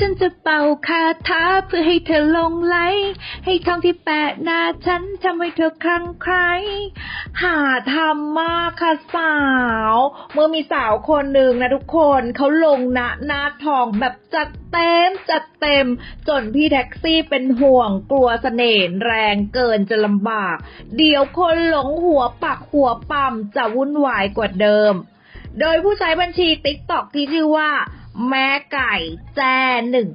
ฉันจะเป่าคาถาเพื่อให้เธอลงไหล ให้ทองที่แปะหน้าฉันทำให้เธอคลั่งไคล้หาทำมากค่ะสาว เมื่อมีสาวคนหนึ่งนะทุกคนเขาลงหนะหน้าทองแบบจัดเต็มจัดเต็ม จนพี่แท็กซี่เป็นห่วงกลัวเสน่ห์แรงเกินจะลำบาก เดี๋ยวคนหลงหัวปักหัวปั๊มจะวุ่นวายกว่าเดิม โดยผู้ใช้บัญชีติ๊กตอกที่ชื่อว่า แม่ไก่แจ้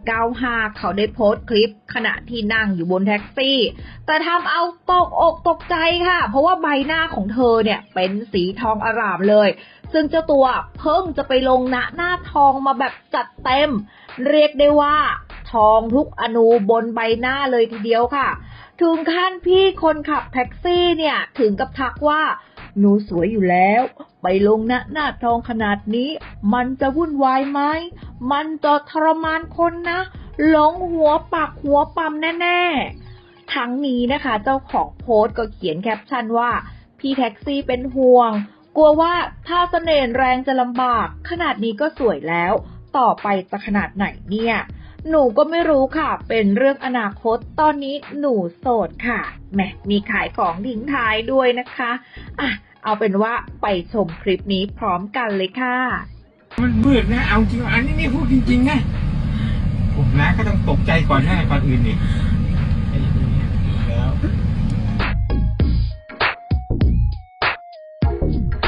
195เขาได้โพสต์คลิปขณะที่นั่งอยู่บนแท็กซี่ แต่ทำเอาตกอกตกใจค่ะ เพราะว่าใบหน้าของเธอเนี่ยเป็นสีทองอร่ามเลย ซึ่งเจ้าตัวเพิ่งจะไปลงหน้าหน้าทองมาแบบจัดเต็ม เรียกได้ว่า ทองทุกอนูบนใบหน้าเลยทีเดียวค่ะ ถึงขั้นพี่คนขับแท็กซี่เนี่ยถึงกับทักว่า หนูสวยอยู่แล้ว ไปลงหน้าหน้าทองขนาดนี้ มันจะวุ่นวายไหม มันจะทรมานคนนะหลงหัวปักหัวปั๊มแน่ๆ ทั้งนี้นะคะ เจ้าของโพสต์ก็เขียนแคปชั่นว่า พี่แท็กซี่เป็นห่วง กลัวว่าถ้าเสน่ห์แรงจะลำบาก ขนาดนี้ก็สวยแล้ว ต่อไปจะขนาดไหนเนี่ยหนูก็ไม่รู้ค่ะ เป็นเรื่องอนาคต ตอนนี้หนูโสดค่ะ แหม มีขายของทิ้งท้ายด้วยนะคะ อะ เอาเป็นว่าไปชมคลิปนี้พร้อมกันเลยค่ะ มันมืดนะ เอาจริงอันนี้นี่พูดจริงๆนะผมนะก็ต้องตกใจก่อนหน้าก่อนอื่นนี่